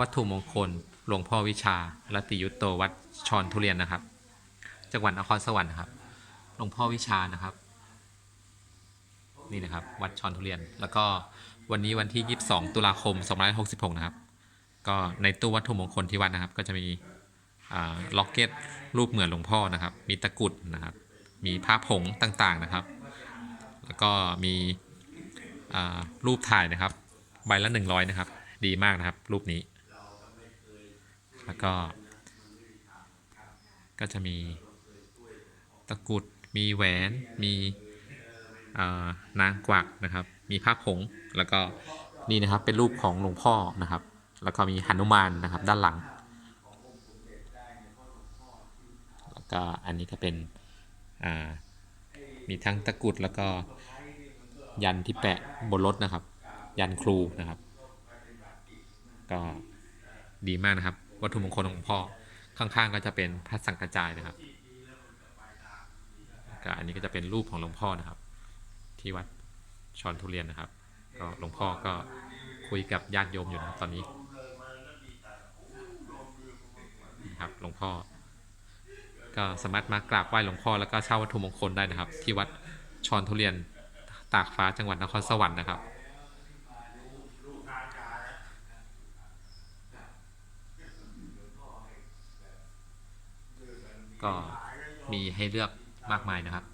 วัตถุมงคล หลวงพ่อวิชาลติยุตโตวัดชอนทุเรียนนะครับ จังหวัดนครสวรรค์นะครับ หลวงพ่อวิชานะครับ นี่นะครับ วัดชอนทุเรียน แล้วก็วันนี้วันที่ 22 ตุลาคม 2566 นะครับ ก็ในตู้วัตถุมงคลที่วัดนะครับ ก็จะมีล็อกเก็ตรูปเหมือนหลวงพ่อนะครับ มีตะกุดนะครับ มีผ้าผงต่างๆนะครับ แล้วก็มีรูปถ่ายนะครับ ใบละ 100 นะครับ ดีมากนะครับ รูปนี้ แล้วก็ ก็จะมีตะกรุด มีแหวน มีนางกวักนะครับ มีผ้าผง แล้วก็นี่นะครับเป็นรูปของหลวงพ่อนะครับ แล้วก็มีหนุมานนะครับด้านหลัง แล้วก็อันนี้ก็เป็นมีทั้งตะกรุดแล้วก็ยันที่แปะบนรถนะครับ ยันครูนะครับ ก็ดีมากนะครับ วัตถุมงคลของหลวงพ่อ ข้างๆก็จะเป็นพระสังกระจายนะครับก็อันนี้ก็จะเป็นรูปของหลวงพ่อนะครับ ที่วัดชอนทุเรียนนะครับ ก็หลวงพ่อก็คุยกับญาติโยมอยู่นะตอนนี้นะครับหลวงพ่อ ก็สามารถมากราบไหว้หลวงพ่อแล้วก็เช่าวัตถุมงคลได้นะครับ ที่วัดชอนทุเรียนตากฟ้าจังหวัดนครสวรรค์นะครับ ก็มีให้เลือกมากมายนะครับ